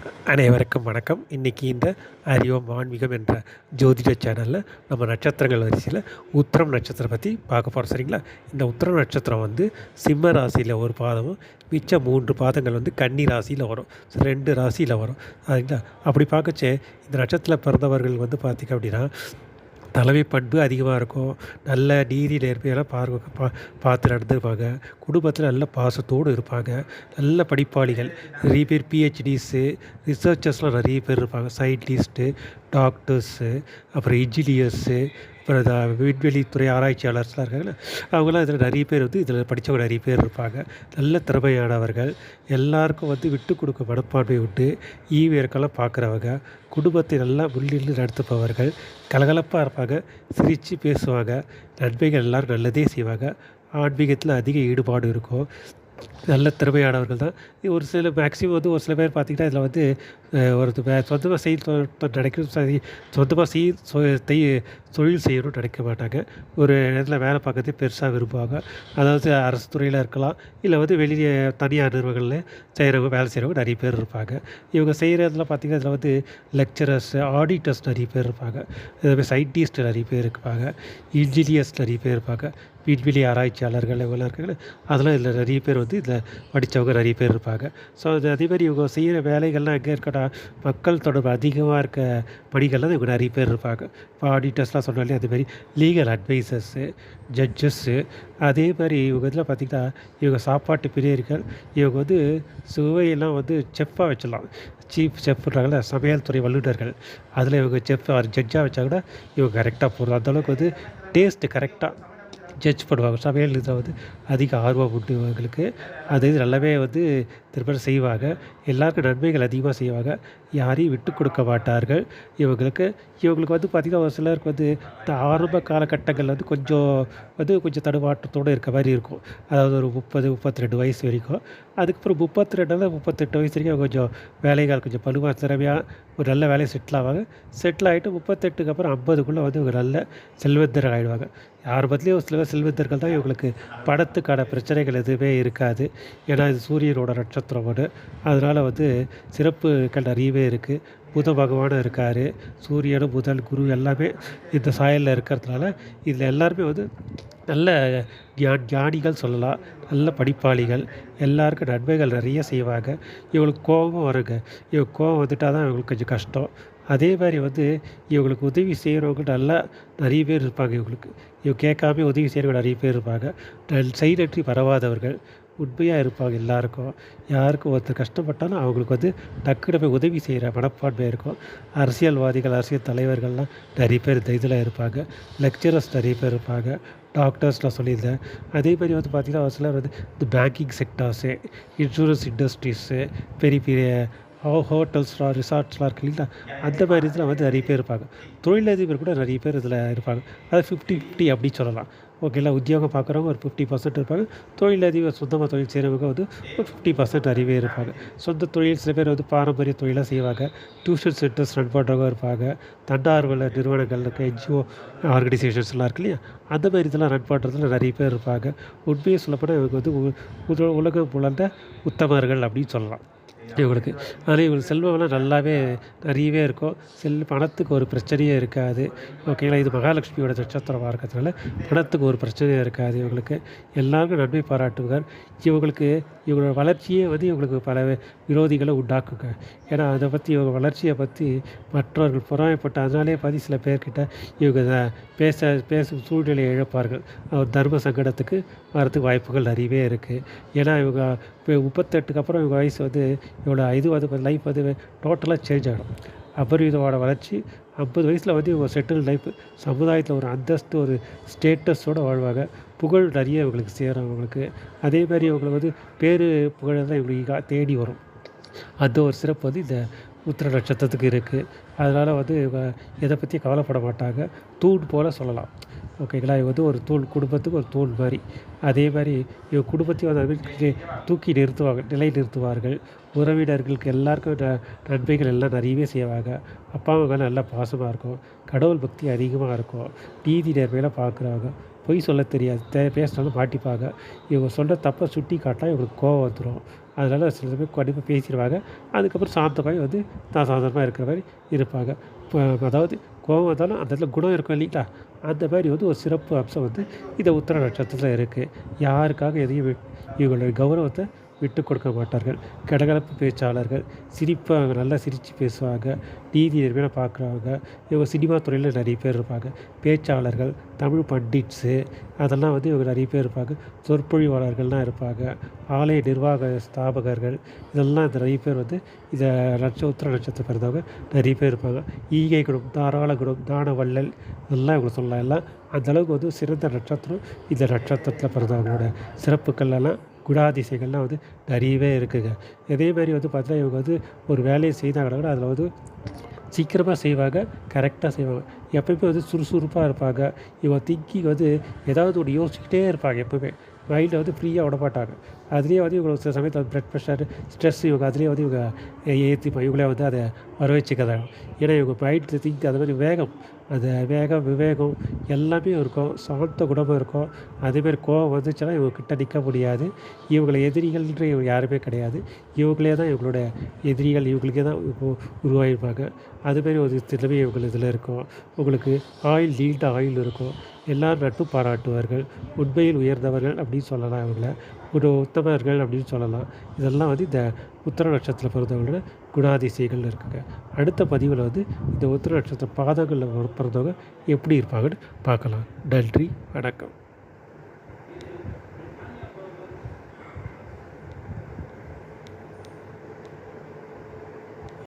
அனைவருக்கும் வணக்கம். இன்றைக்கி இந்த அறிவம் ஆன்மீகம் என்ற ஜோதிட சேனலில் நம்ம நட்சத்திரங்கள் வரிசையில் உத்திரம் நட்சத்திரம் பற்றி பார்க்க போகிறோம் சரிங்களா? இந்த உத்திரம் நட்சத்திரம் வந்து சிம்ம ராசியில் ஒரு பாதமும் மிச்ச மூன்று பாதங்கள் வந்து கன்னி ராசியில் வரும். ரெண்டு ராசியில் வரும். சரிங்களா? அப்படி பார்க்கச்சே இந்த நட்சத்திரத்தில் பிறந்தவர்கள் வந்து பார்த்திங்க அப்படின்னா தலைமை பண்பு அதிகமாக இருக்கும். நல்ல நீதி நேர்மையெல்லாம் பார்க்க பா பார்த்து நடந்துருப்பாங்க. குடும்பத்தில் நல்ல பாசத்தோடு இருப்பாங்க. நல்ல படிப்பாளிகள். நிறைய பேர் பிஹெச்டிஸு ரிசர்ச்சர்ஸ்லாம் நிறைய பேர் இருப்பாங்க. சயின்டிஸ்ட்டு டாக்டர்ஸு அப்புறம் இன்ஜினியர்ஸு அப்புறம் விண்வெளி விண்வெளித்துறை ஆராய்ச்சியாளர் இருக்காங்கல்ல அவங்களாம் இதில் நிறைய பேர் வந்து இதில் படித்தவங்க நிறைய பேர் இருப்பாங்க. நல்ல திறமையானவர்கள். எல்லாருக்கும் வந்து விட்டு கொடுக்க மனப்பான்மை உண்டு ஈவியர்களெல்லாம் பார்க்குறவங்க குடும்பத்தை நல்லா முன்னின்று நடத்துபவர்கள் கலகலப்பாக இருப்பாங்க சிரித்து பேசுவாங்க நன்மைகள் எல்லோரும் நல்லதே செய்வாங்க. ஆன்மீகத்தில் அதிக ஈடுபாடு இருக்கும். நல்ல திறமையானவர்கள் தான். ஒரு சில மேக்ஸிமம் வந்து ஒரு சில பேர் பார்த்திங்கன்னா இதில் வந்து ஒரு சொந்தமாக செய் நினைக்கணும் சரி சொந்தமாக செய் சொ- தொழில் செய்யணும்னு நினைக்க மாட்டாங்க ஒரு இடத்துல வேலை பார்க்கறதே பெருசாக விரும்புவாங்க அதாவது அரசு துறையில் இருக்கலாம் இல்லை வந்து வெளியே தனியார் நிறுவனங்களில் செய்கிறவங்க வேலை செய்கிறவங்க நிறைய பேர் இருப்பாங்க இவங்க செய்கிறதுல பார்த்திங்கன்னா இதில் வந்து லெக்சரர்ஸ் ஆடிட்டர்ஸ் நிறைய பேர் இருப்பாங்க இதேமாதிரி சயின்டிஸ்ட் நிறைய பேர் இருப்பாங்க இன்ஜினியர்ஸ் நிறைய பேர் இருப்பாங்க விண்வெளி ஆராய்ச்சியாளர்கள் இவங்களாம் இருக்காங்க அதெல்லாம் இதில் நிறைய பேர் வந்து இதில் படித்தவங்க நிறைய பேர் இருப்பாங்க ஸோ அது அதே மாதிரி இவங்க செய்கிற வேலைகள்லாம் எங்கே இருக்கட்டும் பார்த்தா மக்கள் தொடர்பு அதிகமாக இருக்க பணிகள்லாம் இவங்க நிறைய பேர் இருப்பாங்க. இப்போ ஆடிட்டர்ஸ்லாம் சொன்னாலே அதுமாதிரி லீகல் அட்வைசர்ஸு ஜட்ஜஸ்ஸு அதே மாதிரி இவங்க இதில் பார்த்திங்கன்னா இவங்க சாப்பாட்டு பிரியர்கள் இவங்க வந்து சுவையெல்லாம் வந்து செஃப்பாக வச்சிடலாம். சீஃப் செஃப்ன்றாங்கள சமையல் துறை வல்லுநர்கள் அதில் இவங்க செஃப் ஜட்ஜாக வச்சா கூட இவங்க கரெக்டாக போடுறோம் அந்தளவுக்கு வந்து டேஸ்ட்டு கரெக்டாக ஜட்ஜ் பண்ணுவாங்க சமையல் இதை வந்து அதிக ஆர்வம் உண்டுவங்களுக்கு அது இது நல்லாவே வந்து திரும்ப செய்வாங்க. எல்லாருக்கும் நன்மைகள் அதிகமாக செய்வாங்க. யாரையும் விட்டு கொடுக்க மாட்டார்கள். இவங்களுக்கு இவங்களுக்கு வந்து பார்த்திங்கன்னா ஒரு சிலருக்கு வந்து இந்த ஆரம்ப காலகட்டங்களில் வந்து கொஞ்சம் வந்து கொஞ்சம் தடுமாற்றத்தோடு இருக்க மாதிரி இருக்கும். அதாவது ஒரு முப்பது முப்பத்தி ரெண்டு வயசு வரைக்கும். அதுக்கப்புறம் முப்பத்தி ரெண்டுல முப்பத்தெட்டு வயசு வரைக்கும் கொஞ்சம் வேலைகள் கொஞ்சம் பழுவாக திறமையாக ஒரு நல்ல வேலையை செட்டில் ஆவாங்க. செட்டில் ஆகிட்டு முப்பத்தெட்டுக்கு அப்புறம் ஐம்பதுக்குள்ளே வந்து ஒரு நல்ல செல்வந்தர் ஆகிடுவாங்க ஆரம்பத்துலேயே ஒரு சிலர் செல்வந்தர்கள் தான் இவங்களுக்கு பணத்துக்கான பிரச்சனைகள் எதுவுமே இருக்காது. ஏன்னா இது சூரியனோட நட்சத்திரம் ஒன்று அதனால் வந்து சிறப்புகள் நிறையவே இருக்குது புத பகவானும் இருக்கார். சூரியனும் புதன் குரு எல்லாமே இந்த சாயலில் இருக்கிறதுனால இதில் எல்லாருமே வந்து நல்ல ஞா ஞானிகள் சொல்லலாம். நல்ல படிப்பாளிகள். எல்லாருக்கும் நன்மைகள் நிறைய செய்வாங்க. இவங்களுக்கு கோபம் வருங்க. இவங்க கோபம் வந்துட்டால் தான் இவங்களுக்கு கொஞ்சம் கஷ்டம். அதே மாதிரி வந்து இவங்களுக்கு உதவி செய்கிறவங்க நல்லா நிறைய பேர் இருப்பாங்க இவங்களுக்கு. இவங்க கேட்காம உதவி செய்கிறவங்க நிறைய பேர் இருப்பாங்க. நல் செயலற்றி பரவாதவர்கள் உண்மையாக இருப்பாங்க எல்லாருக்கும். யாருக்கும் ஒருத்தர் கஷ்டப்பட்டாலும் அவங்களுக்கு வந்து டக்குனு போய் உதவி செய்கிற மனப்பான்மை இருக்கும். அரசியல்வாதிகள் அரசியல் தலைவர்கள்லாம் நிறைய பேர் இந்த இதில் இருப்பாங்க. லெக்சரர்ஸ் நிறைய பேர் இருப்பாங்க. டாக்டர்ஸ்லாம் சொல்லியிருந்தேன். அதே மாதிரி வந்து பார்த்திங்கன்னா ஒரு சிலர் வந்து இந்த பேங்கிங் செக்டார்ஸு இன்சூரன்ஸ் இண்டஸ்ட்ரீஸு பெரிய பெரிய ஹோட்டல்ஸ்லாம் ரிசார்ட்ஸ்லாம் இருக்கு இல்லைங்களா? அந்த மாதிரி இதில் வந்து நிறைய பேர் இருப்பாங்க. தொழிலதிபர் கூட நிறைய பேர் இதில் இருப்பாங்க. அது ஃபிஃப்டி ஃபிஃப்டி அப்படி சொல்லலாம் ஓகேங்களா உத்தியோகம் பார்க்குறவங்க ஒரு ஃபிஃப்டி பர்சன்ட் இருப்பாங்க. தொழிலதிபர் சொந்தமாக தொழில் செய்கிறவங்க வந்து ஒரு ஃபிஃப்டி பர்சன்ட் நிறையவே இருப்பாங்க. சொந்த தொழில் சில பேர் வந்து பாரம்பரிய தொழிலாக செய்வாங்க. டியூஷன் சென்டர்ஸ் ரன் பண்ணுறவங்க இருப்பாங்க. தன்னார்வல நிறுவனங்கள் இருக்க என்ஜிஓ ஆர்கனைசேஷன்ஸ்லாம் இருக்கு இல்லையா? அந்த மாதிரி இதெல்லாம் ரன் பண்ணுறதுல நிறைய பேர் இருப்பாங்க. உண்மையை சொல்லப்போனால் இவங்க வந்து உ- உலகம் புலர்ந்த உத்தமர்கள் அப்படின்னு சொல்லலாம். இவங்களுக்கு ஆனால் இவங்களுக்கு செல்வம்லாம் நல்லாவே நிறையவே இருக்கும் செல் பணத்துக்கு ஒரு பிரச்சனையே இருக்காது. ஓகேங்களா இது மகாலட்சுமியோட நட்சத்திரமாக இருக்கிறதுனால பணத்துக்கு ஒரு பிரச்சனையும் இருக்காது இவங்களுக்கு. எல்லாருக்கும் நன்மை பாராட்டுவார். இவங்களுக்கு இவங்களோட வளர்ச்சியே வந்து இவங்களுக்கு பல விரோதிகளை உண்டாக்குங்க. ஏன்னா அதை பற்றி இவங்க வளர்ச்சியை பற்றி மற்றவர்கள் புறாமைப்பட்ட அதனாலே பற்றி சில பேர்கிட்ட இவங்க பேச பேசும் சூழ்நிலையை இழப்பார்கள். அவர் தர்ம சங்கடத்துக்கு வரதுக்கு வாய்ப்புகள் நிறையவே இருக்குது ஏன்னா இவங்க இப்போ முப்பத்தெட்டுக்கு அப்புறம் இவங்க வயசு வந்து இவ்வளோ இது வந்து லைஃப் வந்து டோட்டலாக சேஞ்ச் ஆகிடும் அபரிவிதமான வளர்ச்சி ஐம்பது வயசில் வந்து இவங்க செட்டில் லைஃப் சமுதாயத்தில் ஒரு அந்தஸ்து ஒரு ஸ்டேட்டஸோடு வாழ்வாங்க. புகழ் நிறைய இவங்களுக்கு சேரும் அவங்களுக்கு. அதே மாதிரி இவங்களை வந்து பேர் புகழ் தான் இவங்களுக்கு தேடி வரும். அந்த ஒரு சிறப்பு வந்து இந்த உத்திர நட்சத்திரத்துக்கு இருக்குது அதனால் வந்து இவங்க எதை பற்றி கவலைப்பட மாட்டாங்க. தூண் போல் சொல்லலாம். ஓகேங்களா இது வந்து ஒரு தோல் குடும்பத்துக்கு ஒரு தோல் மாதிரி. அதே மாதிரி இவங்க குடும்பத்தையும் வந்து தூக்கி நிறுத்துவாங்க நிலை நிறுத்துவார்கள் உறவினர்களுக்கு எல்லாருக்கும் ந- நன்மைகள் எல்லாம் நிறையவே செய்வாங்க. அப்பா அம்மா நல்லா பாசமாக இருக்கும். கடவுள் பக்தி அதிகமாக இருக்கும். நீதி நேர்மையெல்லாம் பார்க்குறாங்க பொய் சொல்ல தெரியாது. தே பேசினாலும் மாட்டிப்பாங்க. இவங்க சொல்கிற தப்பை சுட்டி காட்டினா இவங்களுக்கு கோவம் வந்துடும் அதனால் சில சமயம் கண்டிப்பாக பேசிடுவாங்க. அதுக்கப்புறம் சாந்தமாகி வந்து தான் சாதாரணமாக இருக்கிற மாதிரி இருப்பாங்க. இப்போ அதாவது கோபம் வந்தாலும் அந்த இடத்துல குணம் இருக்கும் இல்லைங்களா? அந்த மாதிரி வந்து ஒரு சிறப்பு அம்சம் வந்து இந்த உத்திர நட்சத்திரத்தில் இருக்குது யாருக்காக எதையும் இவங்களுடைய கௌரவத்தை விட்டு கொடுக்க மாட்டார்கள். கடகலப்பு பேச்சாளர்கள் சிரிப்பாக நல்லா சிரித்து பேசுவாங்க நீதி நேர்மையாக பார்க்குறவங்க இவங்க சினிமா துறையில் நிறைய பேர் இருப்பாங்க. பேச்சாளர்கள் தமிழ் பண்டிட்ஸு அதெல்லாம் வந்து இவங்க நிறைய பேர் இருப்பாங்க. சொற்பொழிவாளர்கள்லாம் இருப்பாங்க. ஆலய நிர்வாக ஸ்தாபகர்கள் இதெல்லாம் இந்த நிறைய பேர் வந்து இதை நட்ச உத்திர நட்சத்திரம் பிறந்தவங்க நிறைய பேர் இருப்பாங்க. ஈகை குணம் தாராள குணம் தான வள்ளல் இதெல்லாம் இவங்க சொல்லலாம். எல்லாம் அந்தளவுக்கு வந்து சிறந்த நட்சத்திரம் இந்த நட்சத்திரத்தில் பிறந்தவங்களோட சிறப்புகள் எல்லாம் குணாதிசயங்கள்லாம் வந்து நிறையவே இருக்குங்க. இதே மாதிரி வந்து பார்த்தீங்கன்னா இவங்க வந்து ஒரு வேலையை செய்தாங்கன்னா கூட அதில் வந்து சீக்கிரமாக செய்வாங்க கரெக்டாக செய்வாங்க. எப்பயுமே வந்து சுறுசுறுப்பாக இருப்பாங்க. இவங்க திங்கிங் வந்து ஏதாவது ஒன்று யோசிச்சுக்கிட்டே இருப்பாங்க எப்பவுமே. மைண்டை வந்து ஃப்ரீயாக விட மாட்டாங்க அதுலேயே வந்து இவங்க சில சமயத்தில் ப்ளட் ப்ரெஷர் ஸ்ட்ரெஸ் இவங்க அதுலேயே வந்து இவங்க ஏற்றி இவங்களே வந்து அதை வர வச்சுக்கிறாங்க. ஏன்னா இவங்க மைண்ட் திங்க் அது மாதிரி வேகம் அந்த வேகம் விவேகம் எல்லாமே இருக்கும். சாந்த குணமும் இருக்கும். அதுமாரி கோவம் வந்துச்சுன்னா இவங்க கிட்ட நிற்க முடியாது. இவங்களை எதிரிகள்ன்ற இவங்க யாருமே கிடையாது. இவங்களே தான் இவங்களோட எதிரிகள் இவங்களுக்கே தான் இப்போ உருவாகிருப்பாங்க அதுமாரி ஒரு திறமை இவங்களுக்கு இதில் இருக்கும். உங்களுக்கு ஆயில் நீண்ட ஆயில் இருக்கும். எல்லார் நட்பு பாராட்டுவார்கள். உண்மையில் உயர்ந்தவர்கள் அப்படின்னு சொல்லலாம் இவங்கள. குண உத்தமர்கள் அப்படின்னு சொல்லலாம். இதெல்லாம் வந்து இந்த உத்தர நட்சத்திரத்தில் பிறந்தவங்களோட குணாதிசயங்கள் இருக்குங்க. அடுத்த பதிவில் வந்து இந்த உத்தர நட்சத்திர பாதங்களில் பிறந்தவங்க எப்படி இருப்பாங்கன்னு பார்க்கலாம். நன்றி வணக்கம்.